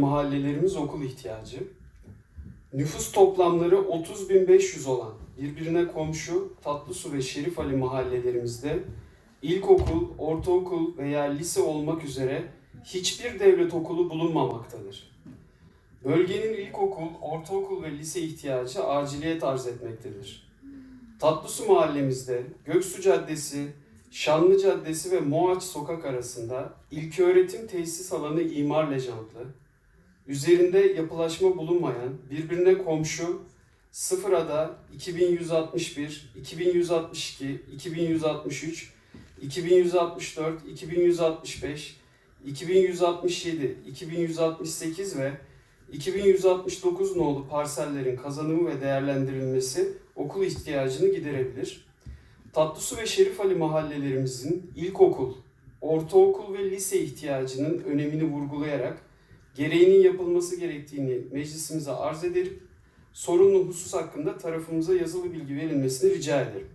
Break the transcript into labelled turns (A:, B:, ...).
A: Mahallelerimiz okul ihtiyacı. Nüfus toplamları 30.500 olan birbirine komşu Tatlısu ve Şerif Ali mahallelerimizde ilkokul, ortaokul veya lise olmak üzere hiçbir devlet okulu bulunmamaktadır. Bölgenin ilkokul, ortaokul ve lise ihtiyacı aciliyet arz etmektedir. Tatlısu mahallemizde Göksu Caddesi, Şanlı Caddesi ve Moğaç Sokak arasında ilköğretim tesis alanı imar lejantlı, üzerinde yapılaşma bulunmayan, birbirine komşu sıfır ada 2161, 2162, 2163, 2164, 2165, 2167, 2168 ve 2169 nolu parsellerin kazanımı ve değerlendirilmesi okul ihtiyacını giderebilir. Tatlısu ve Şerif Ali mahallelerimizin ilkokul, ortaokul ve lise ihtiyacının önemini vurgulayarak gereğinin yapılması gerektiğini meclisimize arz ederim. Sorunlu husus hakkında tarafımıza yazılı bilgi verilmesini rica ederim.